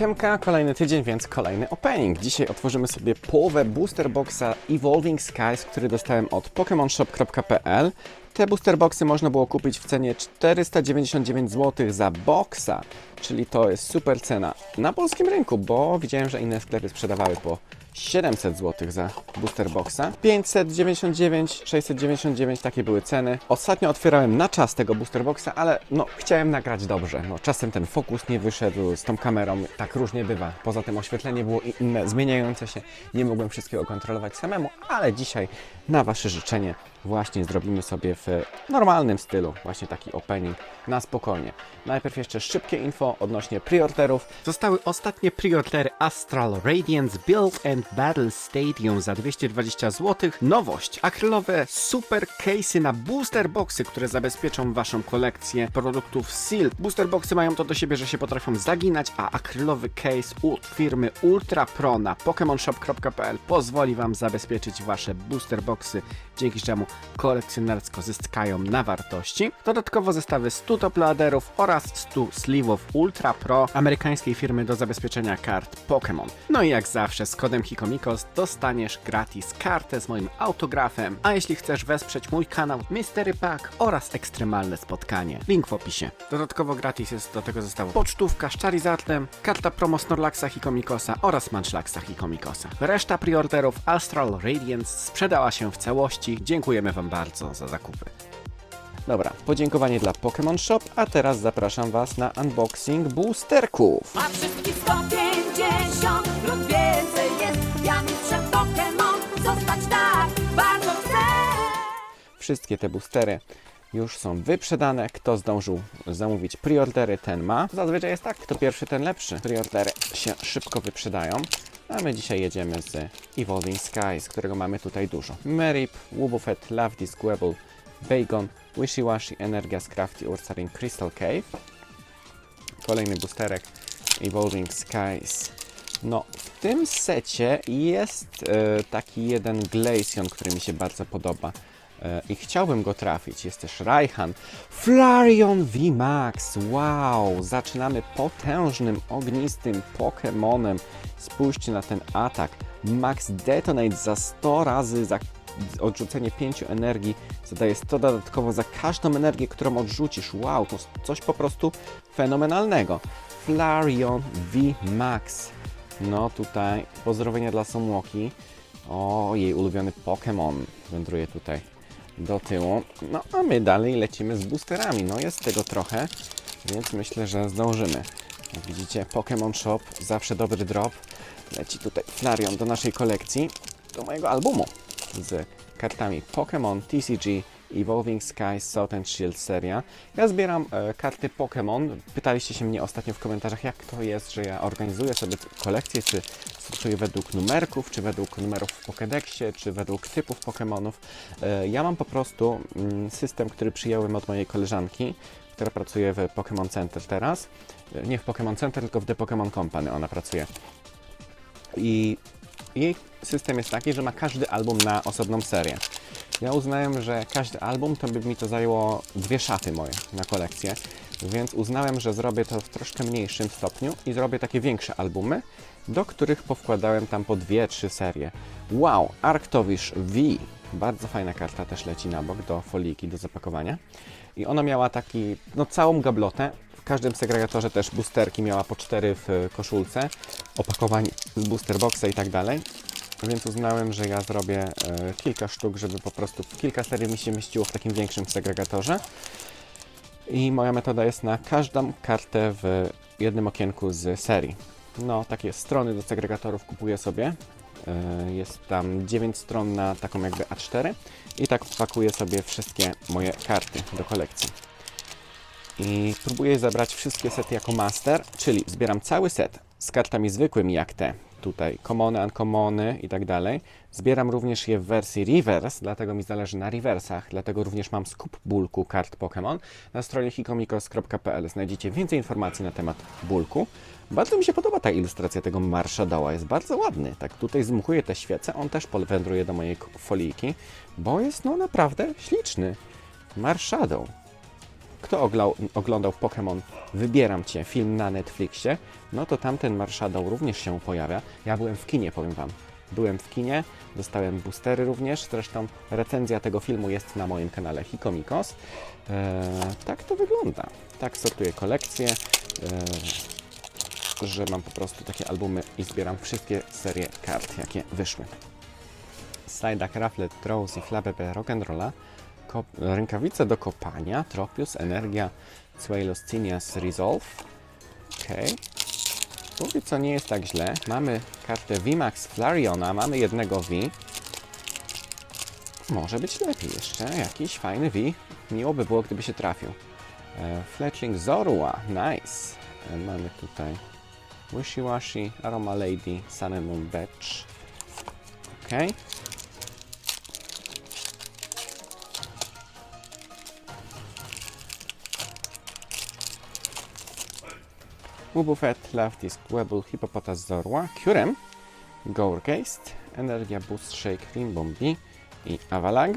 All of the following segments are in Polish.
Siemka, kolejny tydzień, więc kolejny opening. Dzisiaj otworzymy sobie połowę booster boxa Evolving Skies, który dostałem od pokemonshop.pl. Te booster boxy można było kupić w cenie 499 zł za boxa, czyli to jest super cena na polskim rynku, bo widziałem, że inne sklepy sprzedawały po 700 zł za booster boxa. 599, 699 takie były ceny. Ostatnio otwierałem na czas tego booster boxa, ale no chciałem nagrać dobrze. No czasem ten fokus nie wyszedł z tą kamerą, tak różnie bywa. Poza tym oświetlenie było inne, zmieniające się. Nie mogłem wszystkiego kontrolować samemu, ale dzisiaj na wasze życzenie właśnie zrobimy sobie w normalnym stylu właśnie taki opening na spokojnie. Najpierw jeszcze szybkie info odnośnie preorderów. Zostały ostatnie preordery Astral Radiance Build and Battle Stadium za 220 zł. Nowość, akrylowe super case'y na booster boxy, które zabezpieczą waszą kolekcję produktów Seal. Booster boxy mają to do siebie, że się potrafią zaginać, a akrylowy case u firmy Ultra Pro na pokemonshop.pl pozwoli wam zabezpieczyć wasze booster boxy, dzięki czemu kolekcjonersko zyskają na wartości. Dodatkowo zestawy 100 top laderów oraz 100 sleeve'ów Ultra Pro amerykańskiej firmy do zabezpieczenia kart Pokémon. No i jak zawsze z kodem Hikomikos dostaniesz gratis kartę z moim autografem, a jeśli chcesz wesprzeć mój kanał Mystery Pack oraz ekstremalne spotkanie, link w opisie. Dodatkowo gratis jest do tego zestawu pocztówka z Charizardem, karta promo Snorlaxa Hikomikosa oraz Munchlaxa Hikomikosa. Reszta preorderów Astral Radiance sprzedała się w całości. Dziękujemy Wam bardzo za zakupy. Dobra, podziękowanie dla Pokémon Shop, a teraz zapraszam Was na unboxing boosterków. A wszystkich 150 lub więcej jest Ja mistrzem Pokémon Zostać tak bardzo chcę Wszystkie te boostery już są wyprzedane. Kto zdążył zamówić preordery, ten ma. Zazwyczaj jest tak, kto pierwszy, ten lepszy. Preordery się szybko wyprzedają. A my dzisiaj jedziemy z Evolving Skies, którego mamy tutaj dużo. Merip, Wobbuffet, Love Disguable, Bagon, Wishy-Washy, Energia Scrafty, Ursaring, Crystal Cave. Kolejny boosterek Evolving Skies. No, w tym secie jest e, taki jeden Glaceon, który mi się bardzo podoba. E, I chciałbym go trafić. Jest też Raihan. Flareon VMAX. Wow! Zaczynamy potężnym, ognistym Pokemonem. Spójrzcie na ten atak. Max Detonate za 100 razy za odrzucenie 5 energii zadaje 100 dodatkowo za każdą energię, którą odrzucisz. Wow, to coś po prostu fenomenalnego. Flareon VMAX. No tutaj pozdrowienia dla Somłoki. O, jej ulubiony Pokémon wędruje tutaj do tyłu. No a my dalej lecimy z boosterami. No jest tego trochę, więc myślę, że zdążymy. Jak widzicie, Pokémon Shop, zawsze dobry drop. Leci tutaj Flareon do naszej kolekcji, do mojego albumu z kartami Pokémon TCG Evolving Skies South and Shield seria. Ja zbieram e, karty Pokémon. Pytaliście się mnie ostatnio w komentarzach, jak to jest, że ja organizuję sobie kolekcję, czy sortuję według numerków, czy według numerów w Pokédexie, czy według typów Pokémonów. E, ja mam po prostu mm, system, który przyjąłem od mojej koleżanki, która pracuje w Pokémon Center teraz. E, Nie w Pokémon Center, tylko w The Pokémon Company ona pracuje. I jej system jest taki, że ma każdy album na osobną serię. Ja uznałem, że każdy album to by mi to zajęło dwie szafy moje na kolekcję, więc uznałem, że zrobię to w troszkę mniejszym stopniu i zrobię takie większe albumy, do których powkładałem tam po dwie, trzy serie. Wow, Arctowish V. Bardzo fajna karta też leci na bok do foliki, do zapakowania. I ona miała taki, no całą gablotę. W każdym segregatorze też boosterki miała po cztery w koszulce, opakowanie z booster boxa i tak dalej. Więc uznałem, że ja zrobię e, kilka sztuk, żeby po prostu kilka serii mi się mieściło w takim większym segregatorze. I moja metoda jest na każdą kartę w jednym okienku z serii. No, takie strony do segregatorów kupuję sobie. E, Jest tam 9 stron na taką jakby A4 i tak pakuję sobie wszystkie moje karty do kolekcji. I próbuję zebrać wszystkie sety jako master, czyli zbieram cały set z kartami zwykłymi jak te, tutaj commony, uncommony i tak dalej. Zbieram również je w wersji reverse, dlatego mi zależy na reversach, dlatego również mam skup bulku kart Pokémon. Na stronie hikomikos.pl znajdziecie więcej informacji na temat bulku. Bardzo mi się podoba ta ilustracja tego Marshadowa, jest bardzo ładny. Tak tutaj zmuchuję te świece, on też wędruje do mojej foliki, bo jest no naprawdę śliczny. Marshadow. Kto oglał, oglądał Pokémon Wybieram Cię, film na Netflixie, no to tamten Marshadow również się pojawia. Ja byłem w kinie, powiem Wam. Byłem w kinie, dostałem boostery również, zresztą recenzja tego filmu jest na moim kanale Hikomikos. Eee, tak to wygląda. Tak sortuję kolekcję, eee, że mam po prostu takie albumy i zbieram wszystkie serie kart, jakie wyszły. Psyduck, Rafflet, Drowsy, Flabebe, Rock'n'Rolla, Kop- rękawice do kopania, Tropius, Energia, Swalostinias, Resolve. Okej. Póki co nie jest tak źle. Mamy kartę VMAX Flareona, mamy jednego V. Może być lepiej jeszcze. Jakiś fajny V. Miło by było, gdyby się trafił. E, Fletchling Zorua, nice. E, mamy tutaj Wishy-Washy, Aroma Lady, Sun and Moon Batch. Okej. Wubufet, Leftis, Webble, Hippopotas, Zorua, Curem, Gourgeist, Energia Boost Shake, Rimbombi i Avalag.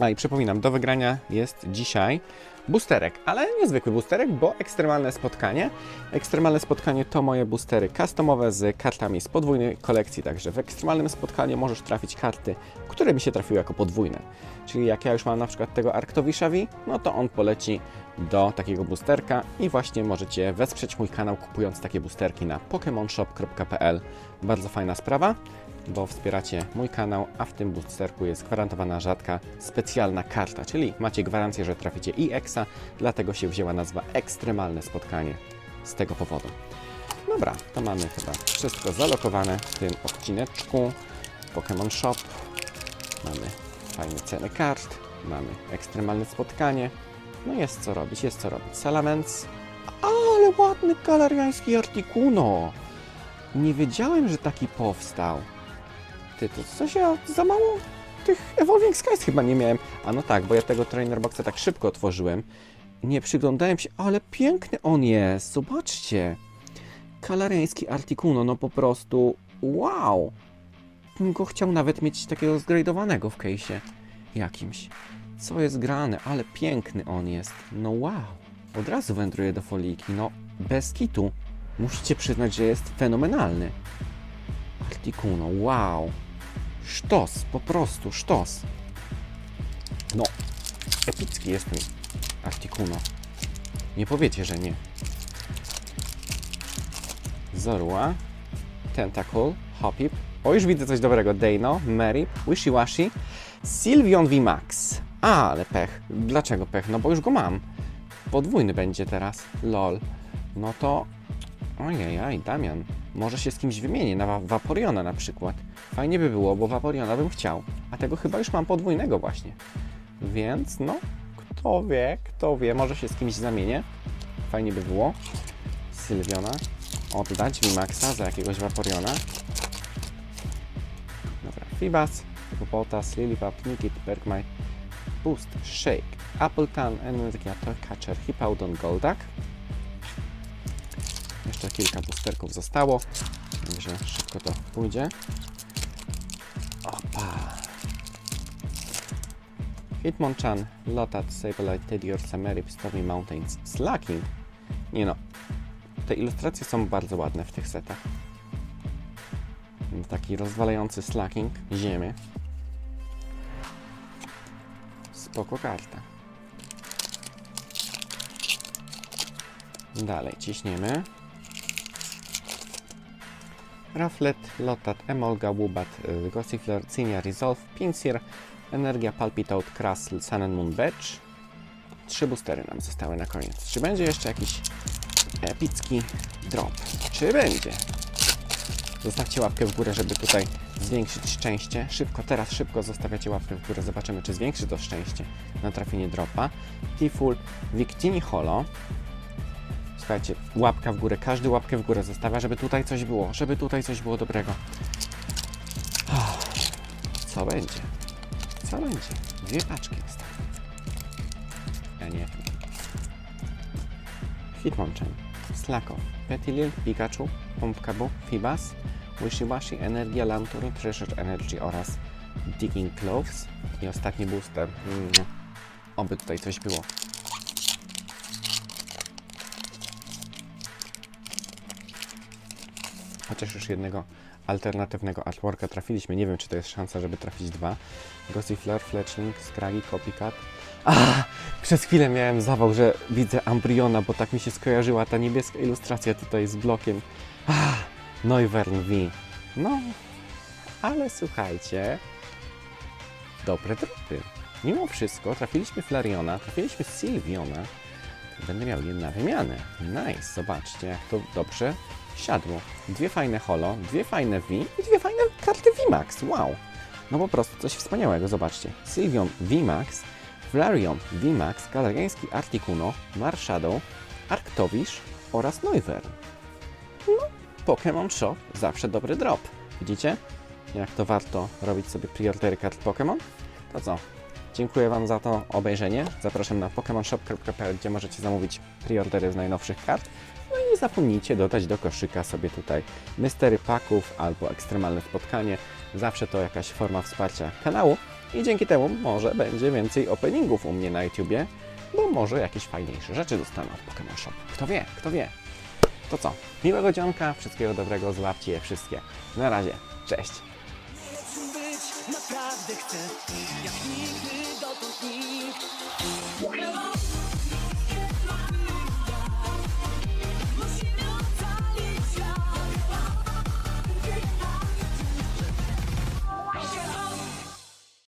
A i przypominam, do wygrania jest dzisiaj boosterek, ale niezwykły boosterek, bo ekstremalne spotkanie. Ekstremalne spotkanie to moje boostery customowe z kartami z podwójnej kolekcji, także w ekstremalnym spotkaniu możesz trafić karty, które mi się trafiły jako podwójne. Czyli jak ja już mam na przykład tego Arktowisza V, no to on poleci do takiego boosterka i właśnie możecie wesprzeć mój kanał kupując takie boosterki na pokemonshop.pl. Bardzo fajna sprawa, bo wspieracie mój kanał, a w tym boosterku jest gwarantowana rzadka specjalna karta, czyli macie gwarancję, że traficie i EXA, dlatego się wzięła nazwa Ekstremalne Spotkanie z tego powodu. Dobra, to mamy chyba wszystko zalokowane w tym odcineczku. Pokémon Shop, mamy fajne ceny kart, mamy ekstremalne spotkanie, no jest co robić, jest co robić. Salamence, ale ładny galeriański Articuno. Nie wiedziałem, że taki powstał. Ty, to coś ja za mało tych Evolving Skies chyba nie miałem. A no tak, bo ja tego Trainer Boxa tak szybko otworzyłem. Nie przyglądałem się, ale piękny on jest. Zobaczcie. Galeriański Articuno, no po prostu wow. Bym go chciał nawet mieć takiego zgradowanego w case'ie jakimś. Co jest grane, ale piękny on jest. No wow. Od razu wędruje do foliki, no bez kitu. Musicie przyznać, że jest fenomenalny. Articuno, wow. Sztos, po prostu sztos. No, epicki jest ten Articuno. Nie powiecie, że nie. Zorua, Tentacle, Hopip. O, już widzę coś dobrego. Dano, Mary, Wishy Washy, Sylvion VMAX. A, ale pech. Dlaczego pech? No bo już go mam. Podwójny będzie teraz. LOL. No to... Ojej, Damian. Może się z kimś wymienię, na Vaporiona na przykład. Fajnie by było, bo Vaporiona bym chciał. A tego chyba już mam podwójnego właśnie. Więc no, kto wie, kto wie, może się z kimś zamienię. Fajnie by było. Sylwiona. Oddać Vimaxa za jakiegoś Vaporiona. Dobra, Fibas, Hippopotas, Lilipop, Nikit, Bergmite, Boost, Shake, Appleton, Energia, Catcher, Hippowdon, Goldak. Jeszcze kilka boosterków zostało, także szybko to pójdzie. Opa! Hitmonchan, Lotat, Sableye, Tedior, Samerip, Stormy Mountains, Slacking. Nie no, te ilustracje są bardzo ładne w tych setach. Taki rozwalający slacking ziemię. Spoko karta. Dalej ciśniemy. Raflet, Lotat, Emolga, Wubat, y, Gossifleur, Cinia, Resolve, Pinsir, Energia, Palpitoad, Krasl, Sun and Moon Badge. Trzy boostery nam zostały na koniec. Czy będzie jeszcze jakiś epicki drop? Czy będzie? Zostawcie łapkę w górę, żeby tutaj zwiększyć szczęście. Szybko, teraz szybko zostawiacie łapkę w górę. Zobaczymy, czy zwiększy to szczęście na trafienie dropa. Tiful, Victini Holo. Słuchajcie, łapka w górę. Każdy łapkę w górę zostawia, żeby tutaj coś było. Żeby tutaj coś było dobrego. Co będzie? Co będzie? Dwie paczki ostatnie. Ja nie wiem. Hitmonchan, Slackow, Petilil, Pikachu, Pumpkabu, Fibas, Wishy-Washy, Energia, Lantury, Treasure Energy oraz Digging Cloves i ostatni booster. Mm. Oby tutaj coś było. Chociaż już jednego alternatywnego artworka trafiliśmy. Nie wiem, czy to jest szansa, żeby trafić dwa. Gossifleur, Fletchling, Scraggy, Copycat. A! Przez chwilę miałem zawał, że widzę Ambriona, bo tak mi się skojarzyła ta niebieska ilustracja tutaj z blokiem. A! Neuvern V. No, ale słuchajcie, dobre dropy. Mimo wszystko trafiliśmy Flariona, trafiliśmy Sylviona. Będę miał je na wymianę. Nice, zobaczcie jak to dobrze siadło. Dwie fajne holo, dwie fajne V i dwie fajne karty VMAX. Wow! No po prostu coś wspaniałego, zobaczcie. Sylvion VMAX, Flareon VMAX, Galariański Articuno, Marshadow, Arctowish oraz Noivern. No, Pokémon Shop zawsze dobry drop. Widzicie? Jak to warto robić sobie preordery kart Pokémon? To co? Dziękuję Wam za to obejrzenie. Zapraszam na pokemonshop.pl, gdzie możecie zamówić preordery z najnowszych kart. No i nie zapomnijcie dodać do koszyka sobie tutaj mystery paków albo ekstremalne spotkanie. Zawsze to jakaś forma wsparcia kanału i dzięki temu może będzie więcej openingów u mnie na YouTubie, bo może jakieś fajniejsze rzeczy dostaną od Pokémon Shop. Kto wie, kto wie. To co? Miłego dzionka, wszystkiego dobrego, złapcie je wszystkie. Na razie, cześć! naprawdę chcę Jak nigdy dotąd nikt